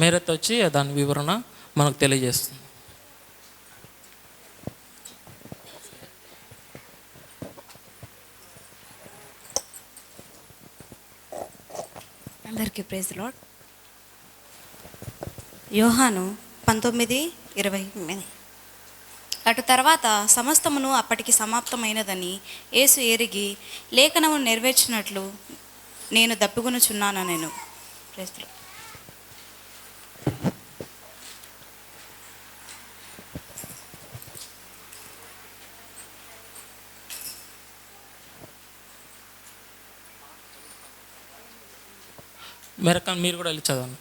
మేరత్ వచ్చి దాని వివరణ మనకు తెలియజేస్తుంది. అందరికీ ప్రైజ్ లాడ్ యోహాను పంతొమ్మిది ఇరవై ఎనిమిది. అటు తర్వాత సమస్తమును అప్పటికి సమాప్తమైనదని యేసు ఎరిగి లేఖనము నెరవేర్చినట్లు నేను దప్పుకొనుచున్నాను నేను ప్రైజ్ లార్డ్. మీరు కూడా వెళ్ళి చదవండి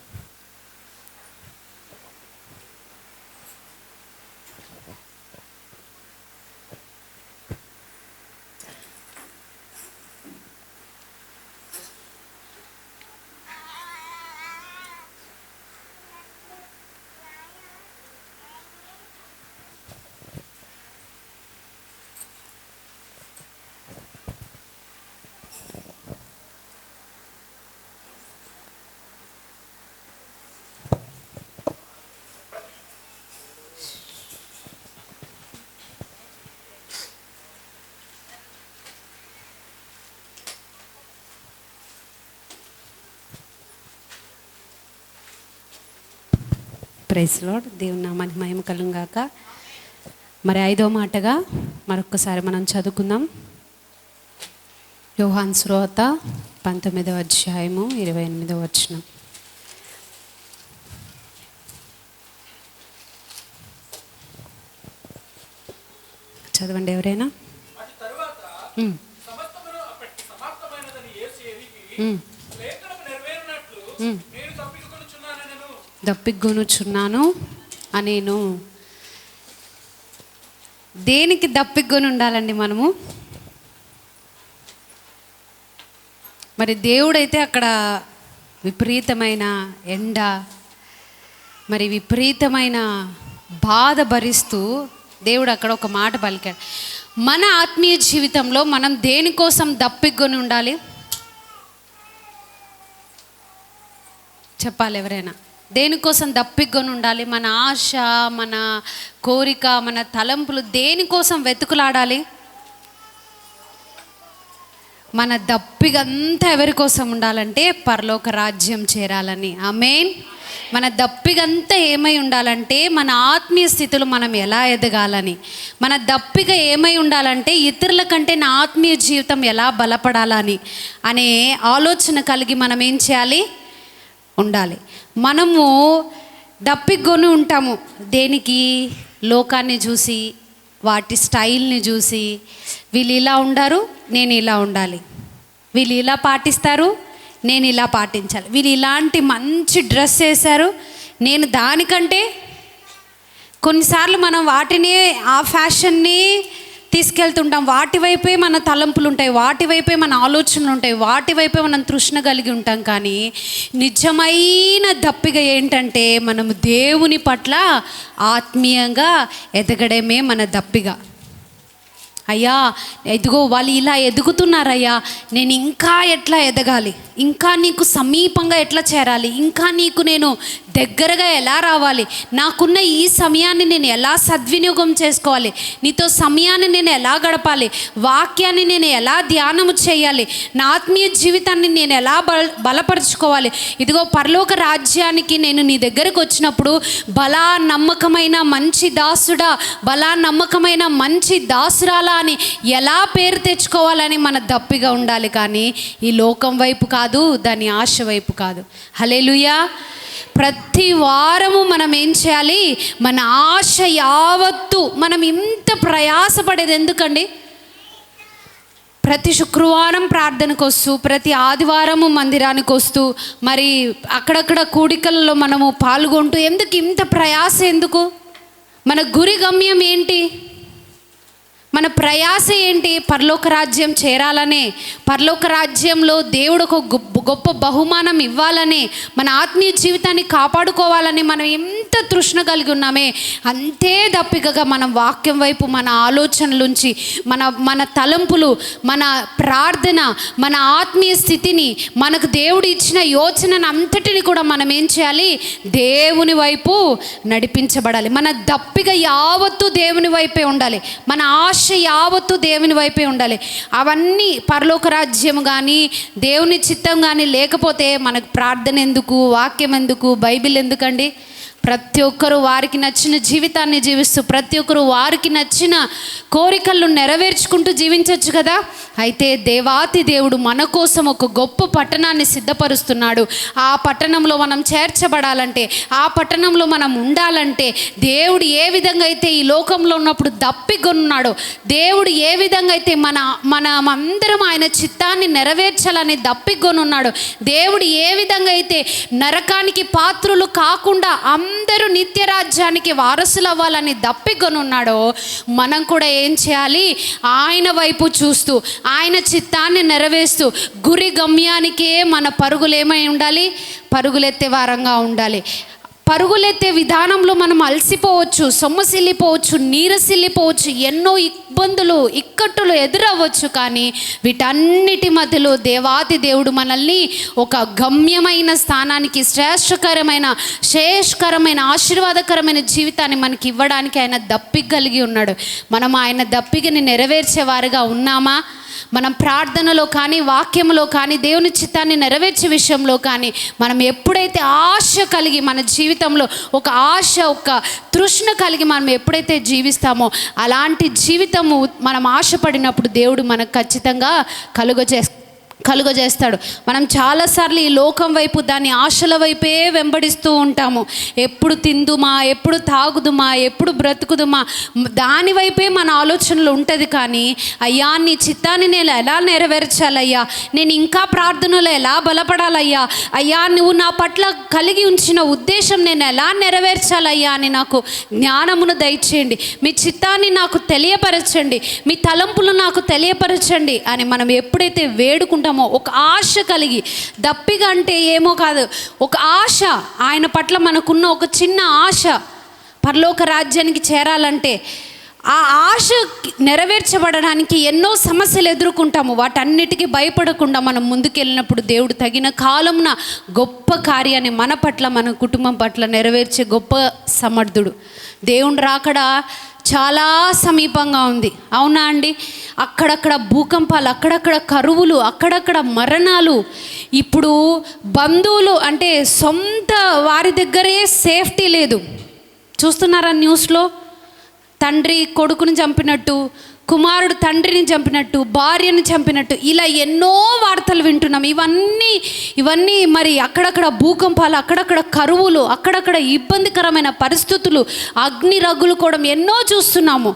ప్రైస్ లాడ్ దేవుని నామానికి మహిమ కలుగాక మరి ఐదో మాటగా మరొకసారి మనం చదువుకుందాం. యోహాన్ శ్రోత పంతొమ్మిదవ అధ్యాయము ఇరవై ఎనిమిదవ వచనం. చదవండి ఎవరైనా? ఉమ్. ఉమ్. దప్పిగొనుచున్నాను అనేను. దేనికి దప్పిగొని ఉండాలండి మనము? మరి దేవుడైతే అక్కడ విపరీతమైన ఎండ మరి విపరీతమైన బాధ భరిస్తూ దేవుడు అక్కడ ఒక మాట పలికాడు. మన ఆత్మీయ జీవితంలో మనం దేనికోసం దప్పిగొని ఉండాలి చెప్పాలి ఎవరైనా? దేనికోసం దప్పిగొని ఉండాలి? మన ఆశ మన కోరిక మన తలంపులు దేనికోసం వెతుకులాడాలి? మన దప్పిగంతా ఎవరి కోసం ఉండాలంటే పరలోక రాజ్యం చేరాలని. ఆమెన్. మన దప్పిగంతా ఏమై ఉండాలంటే మన ఆత్మీయ స్థితిలో మనం ఎలా ఎదగాలని. మన దప్పిక ఏమై ఉండాలంటే ఇతరుల కంటే నా ఆత్మీయ జీవితం ఎలా బలపడాలని అనే ఆలోచన కలిగి మనం ఏం చేయాలి? ఉండాలి. మనము దప్పిగొని ఉంటాము. దేనికి? లోకాన్ని చూసి వాటి స్టైల్ని చూసి వీళ్ళు ఇలా ఉండారు నేను ఇలా ఉండాలి. వీళ్ళు ఇలా పాటిస్తారు నేను ఇలా పాటించాలి. వీళ్ళు ఇలాంటి మంచి డ్రెస్ వేశారు నేను దానికంటే కొన్నిసార్లు మనం వాటిని ఆ ఫ్యాషన్ని తీసుకెళ్తుంటాం. వాటి వైపే మన తలంపులు ఉంటాయి. వాటి వైపే మన ఆలోచనలు ఉంటాయి. వాటి వైపే మనం తృష్ణ కలిగి ఉంటాం. కానీ నిజమైన దప్పిక ఏంటంటే మనం దేవుని పట్ల ఆత్మీయంగా ఎదగడమే మన దప్పిగా అయ్యా ఎదుగో వాళ్ళు ఇలా ఎదుగుతున్నారయ్యా. నేను ఇంకా ఎట్లా ఎదగాలి? ఇంకా నీకు సమీపంగా ఎట్లా చేరాలి? ఇంకా నీకు నేను దగ్గరగా ఎలా రావాలి? నాకున్న ఈ సమయాన్ని నేను ఎలా సద్వినియోగం చేసుకోవాలి? నీతో సమయాన్ని నేను ఎలా గడపాలి? వాక్యాన్ని నేను ఎలా ధ్యానము చేయాలి? నా ఆత్మీయ జీవితాన్ని నేను ఎలా బల బలపరుచుకోవాలి? ఇదిగో పరలోక రాజ్యానికి నేను నీ దగ్గరకు వచ్చినప్పుడు బలా నమ్మకమైన మంచి దాసుడా బలా నమ్మకమైన మంచి దాసురాలా అని ఎలా పేరు తెచ్చుకోవాలని మన దప్పిగా ఉండాలి కానీ ఈ లోకం వైపు కాదు దాని ఆశ వైపు కాదు. హలేలుయా ప్రతి వారము మనం ఏం చేయాలి? మన ఆశ యావత్తు మనం ఇంత ప్రయాసపడేది ఎందుకండి? ప్రతి శుక్రవారం ప్రార్థనకు వస్తూ ప్రతి ఆదివారము మందిరానికి వస్తూ మరి అక్కడక్కడ కూడికలలో మనము పాల్గొంటూ ఎందుకు ఇంత ప్రయాస ఎందుకు? మన గురి గమ్యం ఏంటి? మన ప్రయాస ఏంటి? పరలోక రాజ్యం చేరాలనే పరలోక రాజ్యంలో దేవుడు ఒక గొప్ప గొప్ప బహుమానం ఇవ్వాలనే మన ఆత్మీయ జీవితాన్ని కాపాడుకోవాలని మనం ఎంత తృష్ణ కలిగి ఉన్నామే అంతే దప్పికగా మనం వాక్యం వైపు మన ఆలోచనలుంచి మన మన తలంపులు మన ప్రార్థన మన ఆత్మీయ స్థితిని మనకు దేవుడు ఇచ్చిన యోచనను అంతటిని కూడా మనం ఏం చేయాలి? దేవుని వైపు నడిపించబడాలి. మన దప్పిక యావత్తు దేవుని వైపే ఉండాలి. మన ఆశ యావత్తు దేవుని వైపే ఉండాలి. అవన్నీ పరలోక రాజ్యం కానీ దేవుని చిత్తం కానీ లేకపోతే మనకు ప్రార్థన ఎందుకు వాక్యం ఎందుకు బైబిల్ ఎందుకండి? ప్రతి ఒక్కరు వారికి నచ్చిన జీవితాన్ని జీవిస్తూ ప్రతి ఒక్కరు వారికి నచ్చిన కోరికలను నెరవేర్చుకుంటూ జీవించవచ్చు కదా? అయితే దేవాతి దేవుడు మన కోసం ఒక గొప్ప పట్టణాన్ని సిద్ధపరుస్తున్నాడు. ఆ పట్టణంలో మనం చేర్చబడాలంటే ఆ పట్టణంలో మనం ఉండాలంటే దేవుడు ఏ విధంగా అయితే ఈ లోకంలో ఉన్నప్పుడు దప్పిగొన్నాడో దేవుడు ఏ విధంగా అయితే మన మన అందరం ఆయన చిత్తాన్ని నెరవేర్చాలని దప్పిగొనున్నాడు దేవుడు ఏ విధంగా అయితే నరకానికి పాత్రులు కాకుండా అందరూ నిత్య రాజ్యానికి వారసులు అవ్వాలని దప్పికొనున్నాడో మనం కూడా ఏం చేయాలి? ఆయన వైపు చూస్తూ ఆయన చిత్తాన్ని నెరవేరుస్తూ గురి గమ్యానికే మన పరుగులు ఏమై ఉండాలి? పరుగులెత్తే వారంగా ఉండాలి. పరుగులెత్తే విధానంలో మనం అలసిపోవచ్చు సొమ్మసిల్లిపోవచ్చు నీరసిల్లిపోవచ్చు ఎన్నో ఇబ్బందులు ఇక్కట్టులు ఎదురవ్వచ్చు కానీ వీటన్నిటి మధ్యలో దేవాది దేవుడు మనల్ని ఒక గమ్యమైన స్థానానికి శ్రేష్టకరమైన శ్రేష్కరమైన ఆశీర్వాదకరమైన జీవితాన్ని మనకి ఇవ్వడానికి ఆయన దప్పిక కలిగి ఉన్నాడు. మనం ఆయన దప్పికని నెరవేర్చేవారుగా ఉన్నామా? మనం ప్రార్థనలో కానీ వాక్యంలో కానీ దేవుని చిత్తాన్ని నెరవేర్చే విషయంలో కానీ మనం ఎప్పుడైతే ఆశ కలిగి మన జీవితంలో ఒక ఆశ ఒక తృష్ణ కలిగి మనం ఎప్పుడైతే జీవిస్తామో అలాంటి మనము మనం ఆశపడినప్పుడు దేవుడు మనకు ఖచ్చితంగా కలుగజే కలుగజేస్తాడు. మనం చాలాసార్లు ఈ లోకం వైపు దాని ఆశల వైపే వెంబడిస్తూ ఉంటాము. ఎప్పుడు తిందుమా ఎప్పుడు తాగుదుమా ఎప్పుడు బ్రతుకుదుమా దానివైపే మన ఆలోచనలు ఉంటుంది కానీ అయ్యా నీ చిత్తాన్ని నేను ఎలా నెరవేర్చాలయ్యా? నేను ఇంకా ప్రార్థనలో ఎలా బలపడాలయ్యా? అయ్యా నువ్వు నా పట్ల కలిగి ఉంచిన ఉద్దేశం నేను ఎలా నెరవేర్చాలయ్యా అని నాకు జ్ఞానమును దయచేయండి. మీ చిత్తాన్ని నాకు తెలియపరచండి. మీ తలంపులు నాకు తెలియపరచండి అని మనం ఎప్పుడైతే ఉంటామో ఒక ఆశ కలిగి. దప్పిగా అంటే ఏమో కాదు ఒక ఆశ. ఆయన పట్ల మనకున్న ఒక చిన్న ఆశ. పరలోక రాజ్యానికి చేరాలంటే ఆ ఆశ నెరవేర్చబడడానికి ఎన్నో సమస్యలు ఎదుర్కొంటాము. వాటన్నిటికీ భయపడకుండా మనం ముందుకెళ్ళినప్పుడు దేవుడు తగిన కాలమున గొప్ప కార్యాన్ని మన పట్ల మన కుటుంబం పట్ల నెరవేర్చే గొప్ప సమర్థుడు. దేవుని రాకడా చాలా సమీపంగా ఉంది. అవునా అండి? అక్కడక్కడ భూకంపాలు అక్కడక్కడ కరువులు అక్కడక్కడ మరణాలు. ఇప్పుడు బంధువులు అంటే సొంత వారి దగ్గరే సేఫ్టీ లేదు. చూస్తున్నారా న్యూస్లో? తండ్రి కొడుకుని చంపినట్టు కుమారుడు తండ్రిని చంపినట్టు భార్యను చంపినట్టు ఇలా ఎన్నో వార్తలు వింటున్నాం. ఇవన్నీ ఇవన్నీ మరి అక్కడక్కడ భూకంపాలు అక్కడక్కడ కరువులు అక్కడక్కడ ఇబ్బందికరమైన పరిస్థితులు అగ్ని రగులుకోవడం కూడా ఎన్నో చూస్తున్నాము.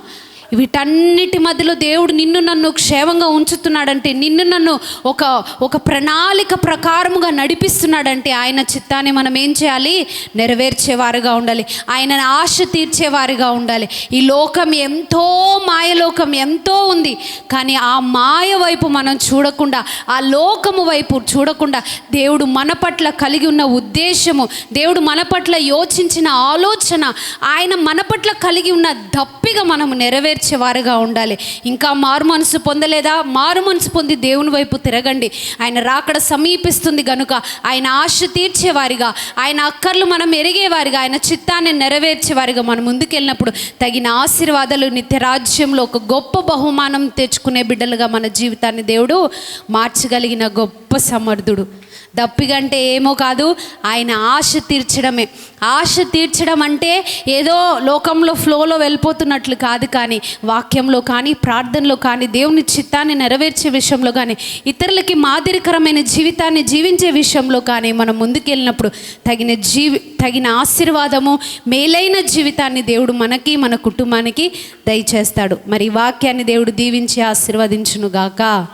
వీటన్నిటి మధ్యలో దేవుడు నిన్ను నన్ను క్షేమంగా ఉంచుతున్నాడంటే నిన్ను నన్ను ఒక ఒక ప్రణాళిక ప్రకారముగా నడిపిస్తున్నాడంటే ఆయన చిత్తాన్ని మనం ఏం చేయాలి? నెరవేర్చేవారుగా ఉండాలి. ఆయన ఆశ తీర్చేవారుగా ఉండాలి. ఈ లోకం ఎంతో మాయలోకం ఎంతో ఉంది కానీ ఆ మాయ వైపు మనం చూడకుండా ఆ లోకము వైపు చూడకుండా దేవుడు మన పట్ల కలిగి ఉన్న ఉద్దేశము దేవుడు మన పట్ల యోచించిన ఆలోచన ఆయన మన పట్ల కలిగి ఉన్న దప్పిగా మనము నెరవేర్చేవారుగా ఉండాలి. ఇంకా మారు మనసు పొందలేదా? మారు మనసు పొంది దేవుని వైపు తిరగండి. ఆయన రాకడ సమీపిస్తుంది గనుక ఆయన ఆశ తీర్చేవారిగా ఆయన అక్కర్లు మనం ఎరిగేవారిగా ఆయన చిత్తాన్ని నెరవేర్చేవారిగా మనం ముందుకెళ్ళినప్పుడు తగిన ఆశీర్వాదాలు నిత్యరాజ్యంలో ఒక గొప్ప బహుమానం తెచ్చుకునే బిడ్డలుగా మన జీవితాన్ని దేవుడు మార్చగలిగిన గొప్ప సమర్థుడు. దప్పిగంటే ఏమో కాదు ఆయన ఆశ తీర్చడమే. ఆశ తీర్చడం అంటే ఏదో లోకంలో ఫ్లోలో వెళ్ళిపోతున్నట్లు కాదు కానీ వాక్యంలో కానీ ప్రార్థనలో కానీ దేవుని చిత్తాన్ని నెరవేర్చే విషయంలో కానీ ఇతరులకి మాదిరికరమైన జీవితాన్ని జీవించే విషయంలో కానీ మనం ముందుకెళ్ళినప్పుడు తగిన జీవి తగిన ఆశీర్వాదము మేలైన జీవితాన్ని దేవుడు మనకి మన కుటుంబానికి దయచేస్తాడు. మరి వాక్యాన్ని దేవుడు దీవించి ఆశీర్వదించునుగాక.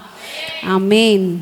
ఆమెన్.